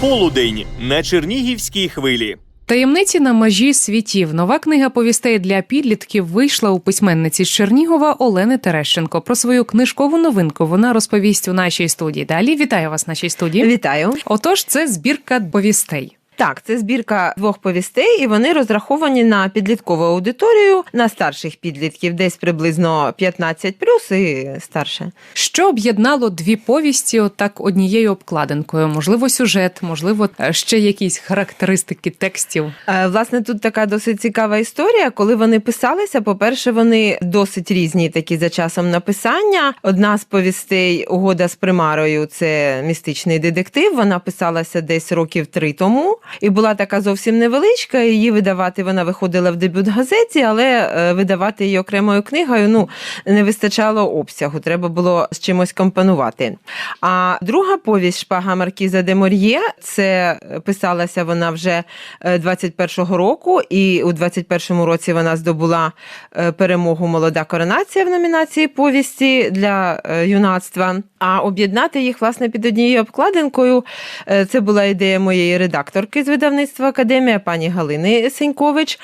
Полудень на Чернігівській хвилі. Таємниці на межі світів. Нова книга повістей для підлітків вийшла у письменниці з Чернігова Олени Терещенко. Про свою книжкову новинку вона розповість у нашій студії. Далі вітаю вас в нашій студії. Вітаю. Отож, це збірка повістей. Так, це збірка двох повістей, і вони розраховані на підліткову аудиторію, на старших підлітків, десь приблизно 15 і старше. Що об'єднало дві повісті отак однією обкладинкою? Можливо, сюжет, можливо, е, ще якісь характеристики текстів. Е, Власне, тут така досить цікава історія. Коли вони писалися, по-перше, вони досить різні такі за часом написання. Одна з повістей Угода з примарою це містичний детектив. Вона писалася десь років три тому. І була така зовсім невеличка. Її видавати вона виходила в дебют газеті, але е, видавати її окремою книгою ну не вистачало обсягу. Треба було з чимось компонувати. А друга повість Шпага Маркіза де Мор'є це писалася вона вже е, 21-го року, і у 21-му році вона здобула е, перемогу Молода коронація в номінації повісті для е, юнацтва. А об'єднати їх власне під однією обкладинкою. е, Це була ідея моєї редакторки з видавництва Академія, пані Галини Сенькович.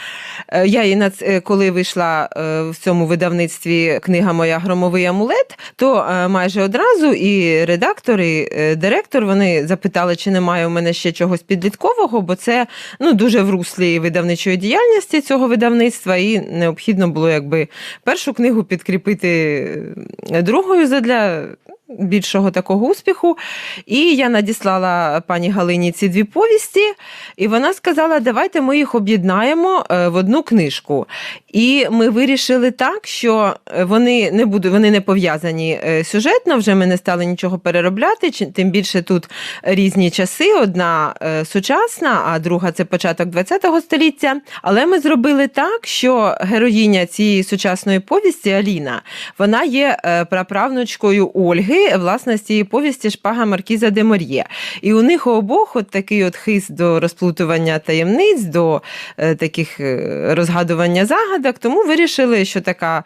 Е, Я її е, коли вийшла е, в цьому видавництві книга Моя громовий амулет, то майже одразу і редактор, і директор вони запитали, чи немає у мене ще чогось підліткового, бо це ну дуже в руслі видавничої діяльності цього видавництва, і необхідно було якби першу книгу підкріпити другою задля. Більшого такого успіху. І я надіслала пані Галині ці дві повісті, і вона сказала: давайте ми їх об'єднаємо е, в одну книжку. І ми вирішили так, що е, вони не будуть, вони не пов'язані е, сюжетно. Вже ми не стали нічого переробляти. Тим більше тут різні часи. Одна сучасна, а друга це початок ХХ століття. Але ми зробили так, що героїня цієї сучасної повісті Аліна, вона є праправнучкою Ольги, власне, з цієї повісті Шпага Маркіза де Мор'є. І у них у обох от такий от хист до розплутування таємниць, до е, таких е, розгадування загадок. Тому вирішили, що така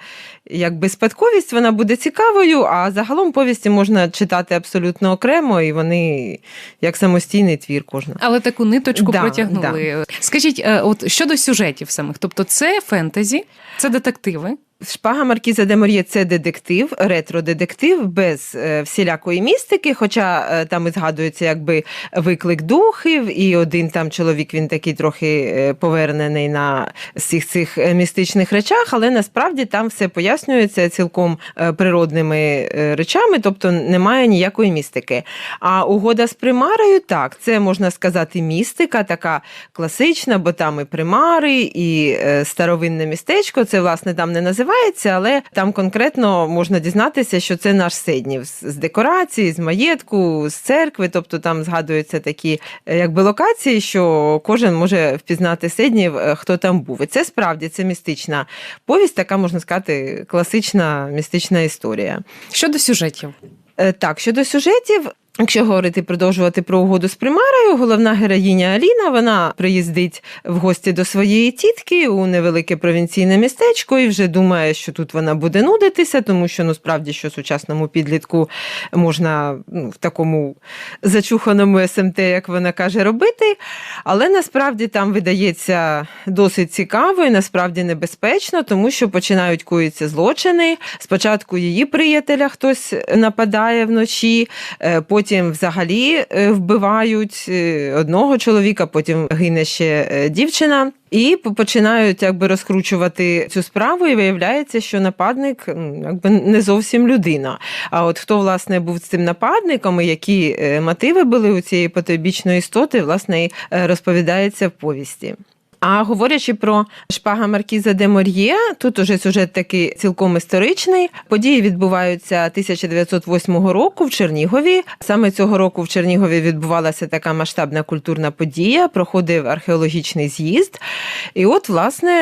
якби спадковість вона буде цікавою, а загалом повісті можна читати абсолютно окремо, і вони як самостійний твір кожна. Але таку ниточку Да, протягнули. Скажіть, е, от щодо сюжетів самих, тобто це фентезі, це детективи. Шпага Маркіза де Мор'є це детектив, ретро-детектив без е, всілякої містики, хоча е, там і згадується якби виклик духів, і один там чоловік він такий трохи е, повернений на всіх цих е, містичних речах, але насправді там все пояснюється цілком е, природними речами, тобто немає ніякої містики. А угода з примарою, так, це можна сказати містика, така класична, бо там і примари, і старовинне містечко. Це власне там не називається, але там конкретно можна дізнатися, що це наш Седнів з декорації, з маєтку, з церкви. Тобто там згадуються такі е, якби локації, що кожен може впізнати Седнів, е, хто там був. І це справді це містична повість, така можна сказати, класична містична історія. Щодо сюжетів. Е, Так, щодо сюжетів. Якщо говорити продовжувати про угоду з примарою, головна героїня Аліна вона приїздить в гості до своєї тітки у невелике провінційне містечко і вже думає, що тут вона буде нудитися, тому що ну справді що сучасному підлітку можна ну, в такому зачуханому СМТ, як вона каже, робити. Але насправді там видається досить цікаво і насправді небезпечно, тому що починають коїться злочини. Спочатку її приятеля хтось нападає вночі, е, потім взагалі е, вбивають е, одного чоловіка, потім гине ще е, дівчина. І починають якби розкручувати цю справу, і виявляється, що нападник якби не зовсім людина. А от хто власне був цим нападником, і які мотиви були у цієї потойбічної істоти, власне, розповідається в повісті. А говорячи про шпага Маркіза де Мор'є, тут уже сюжет такий цілком історичний. Події відбуваються 1908 року в Чернігові. Саме цього року в Чернігові відбувалася така масштабна культурна подія, проходив археологічний з'їзд. І от, власне,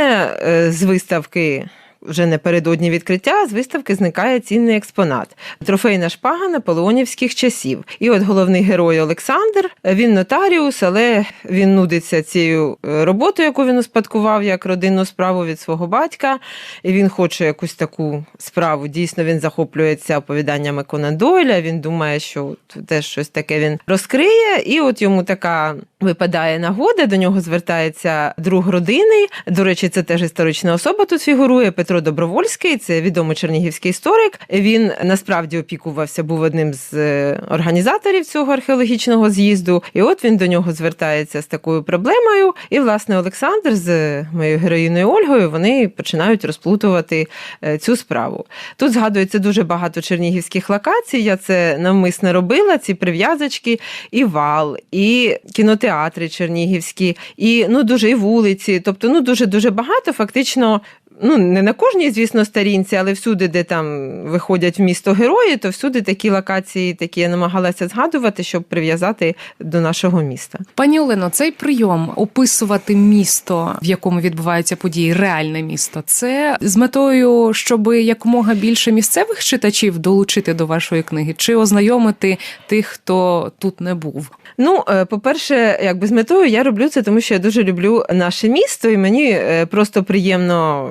е, з виставки вже напередодні відкриття з виставки зникає цінний експонат трофейна шпага наполеонівських часів. І от головний герой Олександр, він нотаріус, але він нудиться цією е, роботою, яку він успадкував як родинну справу від свого батька. І він хоче якусь таку справу. Дійсно, він захоплюється оповіданнями Конан Дойля. Він думає, що теж щось таке він розкриє, і от йому така випадає нагода. До нього звертається друг родини. До речі, це теж історична особа тут фігурує. Петро Добровольський, це відомий чернігівський історик. Він насправді опікувався, був одним з е, організаторів цього археологічного з'їзду. І от він до нього звертається з такою проблемою. І, власне, Олександр з моєю героїною Ольгою вони починають розплутувати е, цю справу. Тут згадується дуже багато чернігівських локацій. Я це навмисно робила. Ці прив'язочки, і вал, і кінотеатри чернігівські, і ну дуже і вулиці. Тобто, ну дуже дуже багато. Фактично, ну не на кожній, звісно, сторінці, але всюди, де там виходять в місто герої, то всюди такі локації, такі я намагалася згадувати, щоб прив'язати до нашого міста. Пані Олено, цей прийом описувати місто, в якому відбуваються події, реальне місто, це з метою, щоб якомога більше місцевих читачів долучити до вашої книги, чи ознайомити тих, хто тут не був. Ну, е, по-перше, якби з метою я роблю це, тому що я дуже люблю наше місто, і мені е, просто приємно.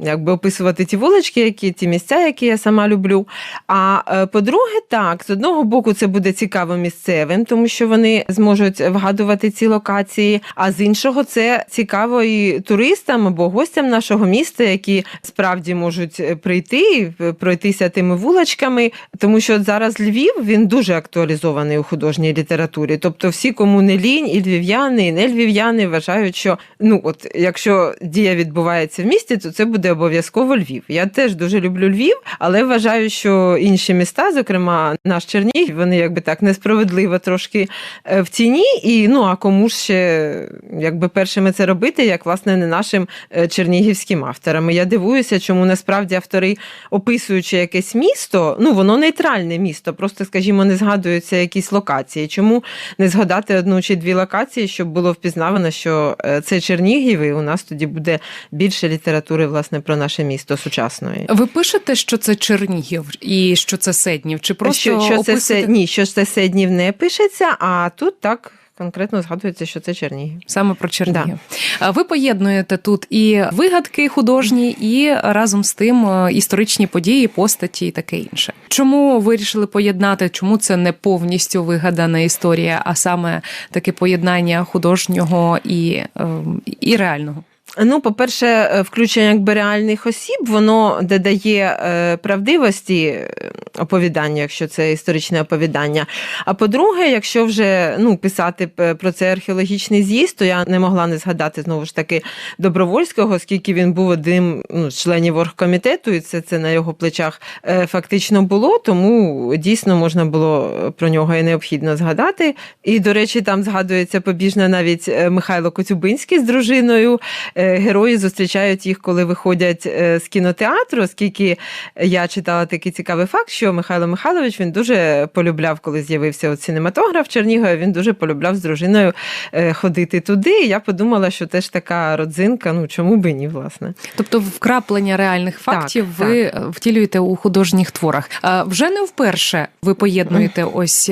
Якби описувати ті вулички, які ті місця, які я сама люблю. А е, по-друге, так, з одного боку, це буде цікаво місцевим, тому що вони зможуть вгадувати ці локації. А з іншого, це цікаво і туристам або гостям нашого міста, які справді можуть прийти, і пройтися тими вуличками. Тому що зараз Львів він дуже актуалізований у художній літературі. Тобто, всі, кому не лінь, і львів'яни, і не львів'яни вважають, що ну от якщо дія відбувається в місті, то це буде обов'язково Львів. Я теж дуже люблю Львів, але вважаю, що інші міста, зокрема наш Чернігів, вони якби так несправедливо трошки е, в тіні. І ну а кому ж ще якби першими це робити, як власне не нашим е, чернігівським авторам. Я дивуюся, чому насправді автори, описуючи якесь місто, ну воно нейтральне місто, просто, скажімо, не згадуються якісь локації. Чому не згадати одну чи дві локації, щоб було впізнавано, що е, це Чернігів, і у нас тоді буде більше літератури, власне, про наше місто сучасної. Ви пишете, що це Чернігів і що це Седнів? Чи просто що, що це описуєте- се... ні, що це Седнів не пишеться, а тут так конкретно згадується, що це Чернігів. Саме про Чернігів. А Ви поєднуєте тут і вигадки художні, і разом з тим е, історичні події, постаті і таке інше. Чому вирішили поєднати? Чому це не повністю вигадана історія, а саме таке поєднання художнього і, ем, і реального? Ну, по-перше, е, включення якби реальних осіб, воно додає е, правдивості е, оповідання, якщо це історичне оповідання. А по-друге, якщо вже ну, писати про це археологічний з'їзд, то я не могла не згадати знову ж таки Добровольського, оскільки він був одним ну, з членів оргкомітету, і це, це на його плечах фактично було. Тому дійсно можна було про нього і необхідно згадати. І, до речі, там згадується побіжно навіть Михайло Коцюбинський з дружиною. Е, Герої зустрічають їх, коли виходять е, з кінотеатру, оскільки я читала такий цікавий факт, що Михайло Михайлович він дуже полюбляв, коли з'явився от синематограф в Чернігові, він дуже полюбляв з дружиною е, ходити туди. І я подумала, що теж така родзинка, ну чому би ні, власне. Тобто вкраплення реальних фактів Так, ви втілюєте у художніх творах. Вже не вперше ви поєднуєте ось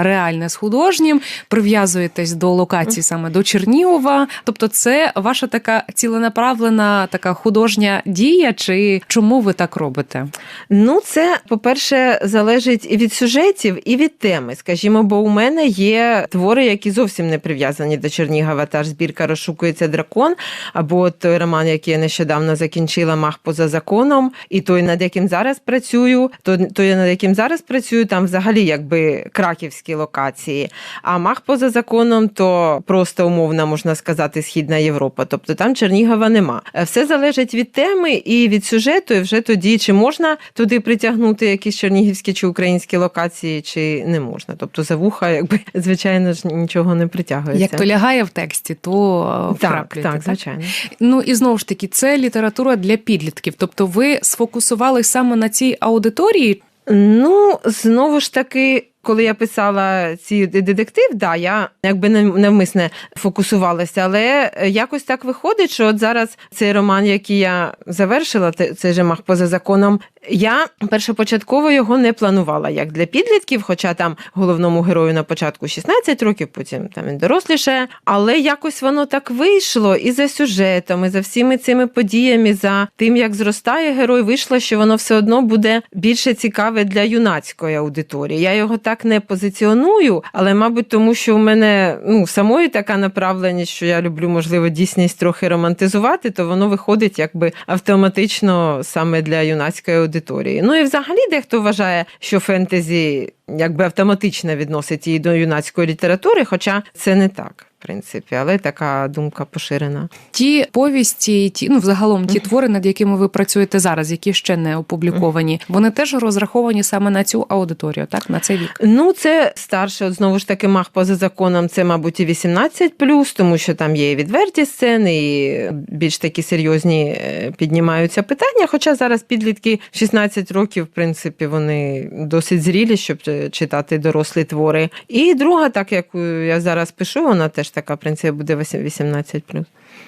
реальне з художнім, прив'язуєтесь до локації саме до Чернігова. Тобто, це ваша така ціленаправлена така художня дія, чи чому ви так робите? Ну, це, по-перше, залежить і від сюжетів, і від теми. Скажімо, бо у мене є твори, які зовсім не прив'язані до Чернігова. Та ж збірка розшукується дракон, або той роман, який я нещодавно закінчила Мах поза законом, і той, над яким зараз працюю, то той, над яким зараз працюю, там взагалі якби краківські локації. А Мах поза законом то просто умовна, можна сказати, Східна Європа. Тобто там Чернігова нема. Е, Все залежить від теми і від сюжету, і вже тоді чи можна туди притягнути якісь чернігівські чи українські локації, чи не можна. Тобто за вуха, якби звичайно ж нічого не притягується. Як то лягає в тексті, то е, так, так, звичайно. Ну і знову ж таки, це література для підлітків. Тобто, ви сфокусували саме на цій аудиторії. Ну, знову ж таки. Коли я писала ці детектив, да, я якби не- навмисне фокусувалася, але якось так виходить, що от зараз цей роман, який я завершила, цей же мах поза законом. Я першопочатково його не планувала як для підлітків, хоча там головному герою на початку 16 років, потім там він доросліше. Але якось воно так вийшло і за сюжетом, і за всіми цими подіями, за тим, як зростає герой, вийшло, що воно все одно буде більше цікаве для юнацької аудиторії. Я його так не позиціоную, але, мабуть, тому що у мене ну самої така направленість, що я люблю, можливо, дійсність трохи романтизувати, то воно виходить якби автоматично саме для юнацької аудиторії. Ну і взагалі дехто вважає, що фентезі якби автоматично відносить її до юнацької літератури, хоча це не так. Принципі, але така думка поширена. Ті повісті, ті ну взагалом ті твори, над якими ви працюєте зараз, які ще не опубліковані, вони теж розраховані саме на цю аудиторію, так на цей вік. Ну, це старше, от знову ж таки, мах поза законом, це, мабуть, і 18 тому що там є і відверті сцени, і більш такі серйозні е, піднімаються питання. Хоча зараз підлітки 16 років, в принципі, вони досить зрілі, щоб е, читати дорослі твори. І друга, так як я зараз пишу, вона теж така, принципі, буде 18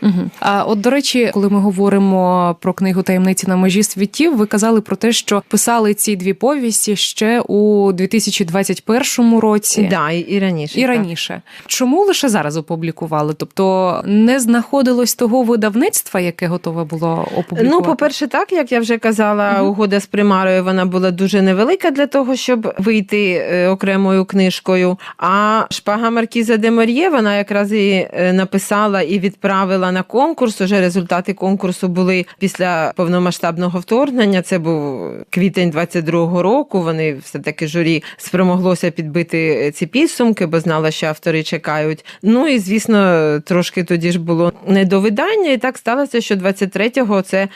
Угу. А от до речі, коли ми говоримо про книгу таємниці на межі світів, ви казали про те, що писали ці дві повісті ще у 2021 році. Да, і, і раніше. І так. раніше, чому лише зараз опублікували? Тобто не знаходилось того видавництва, яке готове було опублікувати? Ну, по-перше, так як я вже казала, Мгм. угода з примарою вона була дуже невелика для того, щоб вийти е, окремою книжкою. А шпага Маркіза де Мор'є вона якраз і е, написала і відправила на конкурс. Уже результати конкурсу були після повномасштабного вторгнення. Це був квітень 22-го року. Вони все таки журі спромоглося підбити ці підсумки, бо знала, що автори чекають. Ну і звісно, трошки тоді ж було не до видання, і так сталося, що 23-го це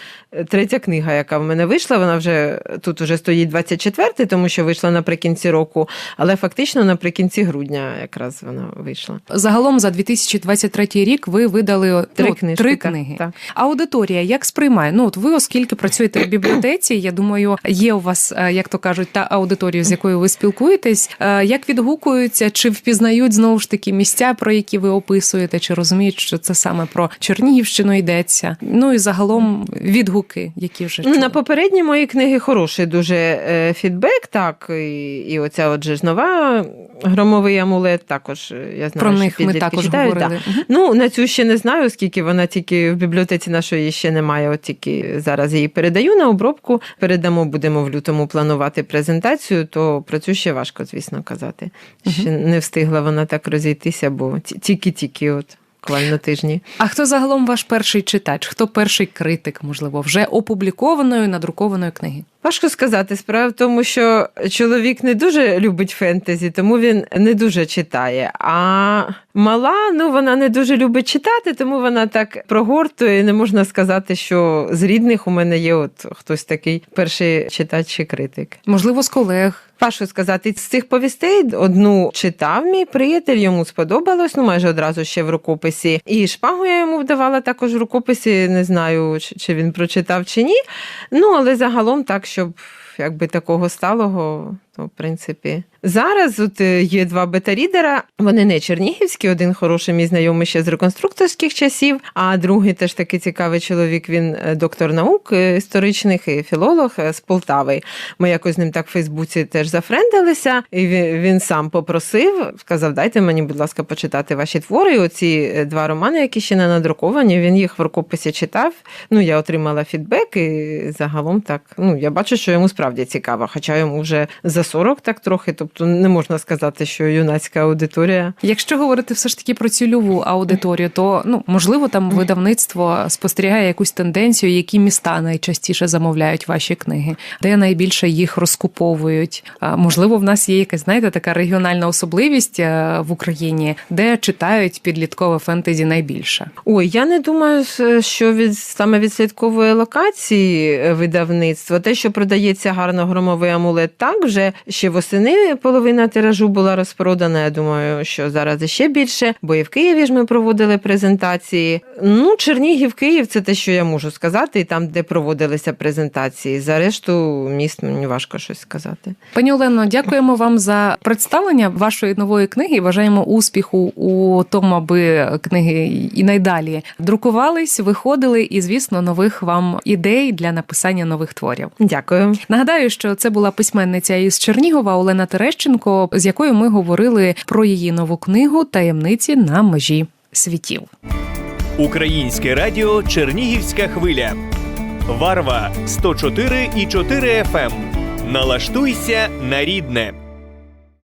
третя книга, яка в мене вийшла. Вона вже тут вже стоїть 24-й, тому що вийшла наприкінці року, але фактично наприкінці грудня якраз вона вийшла. Загалом за 2023 рік ви видали Три ну, книжки, три книги. так. Аудиторія як сприймає? Ну от ви, оскільки працюєте в бібліотеці, я думаю, є у вас, е, як то кажуть, та аудиторія, з якою ви спілкуєтесь. Е, Як відгукуються, чи впізнають знову ж таки місця, про які ви описуєте, чи розуміють, що це саме про Чернігівщину йдеться? Ну і загалом відгуки, які вже чули. на попередні мої книги хороший дуже е, фідбек, так, і, і оця отже ж нова громовий амулет, також я знаю, про що них ми також читають, говорили. да. Ну, на цю ще не знаю, оскільки вона тільки в бібліотеці нашої ще немає, от тільки зараз її передаю на обробку. Передамо, будемо в лютому планувати презентацію, то про цю ще важко, звісно, казати. Ще не встигла вона так розійтися, бо ті- тільки-тільки от. Буквально тижні. А хто загалом ваш перший читач? Хто перший критик, можливо, вже опублікованої надрукованої книги? Важко сказати. Справа в тому, що чоловік не дуже любить фентезі, тому він не дуже читає. А мала, ну вона не дуже любить читати, тому вона так прогортує. Не можна сказати, що з рідних у мене є от хтось такий перший читач чи критик. Можливо, з колег. Важко сказати, з цих повістей одну читав мій приятель, йому сподобалось, ну майже одразу ще в рукописі. І шпагу я йому вдавала також в рукописі. Не знаю, чи він прочитав чи ні. Ну, але загалом так, щоб якби такого сталого, то в принципі. Зараз от е, є два бета-рідера. Вони не чернігівські, один хороший мій знайомий ще з реконструкторських часів, а другий теж такий цікавий чоловік. Він е, доктор наук е, історичних і філолог з Полтави. Ми якось з ним так в Фейсбуці теж зафрендилися, і він, сам попросив, сказав: дайте мені, будь ласка, почитати ваші твори. Оці два романи, які ще не надруковані, він їх в рукописі читав. Ну, я отримала фідбек, і загалом так. Ну, я бачу, що йому справді цікаво, хоча йому вже за 40 так трохи. Тобто не можна сказати, що юнацька аудиторія. Якщо говорити все ж таки про цільову аудиторію, то ну можливо там видавництво спостерігає якусь тенденцію, які міста найчастіше замовляють ваші книги, де найбільше їх розкуповують. Можливо, в нас є якась знаєте така регіональна особливість е, в Україні, де читають підліткове фентезі найбільше. Ой, я не думаю, що від саме від слідкової локації е, видавництва, те, що продається гарно громовий амулет, так вже вже ще восени половина тиражу була розпродана. Я думаю, що зараз іще більше. Бо і в Києві ж ми проводили презентації. Ну, Чернігів, Київ це те, що я можу сказати, і там, де проводилися презентації. За решту міст мені важко щось сказати. Пані Олено, дякуємо вам за представлення вашої нової книги. Бажаємо успіху у тому, аби книги і найдалі друкувались, виходили, і звісно, нових вам ідей для написання нових творів. Дякую. Нагадаю, що це була письменниця із Чернігова Олена Терещенко, з якою ми говорили про її нову книгу Таємниці на межі світів. Українське радіо Чернігівська хвиля. Варва 104 і 4 FM. Налаштуйся на рідне.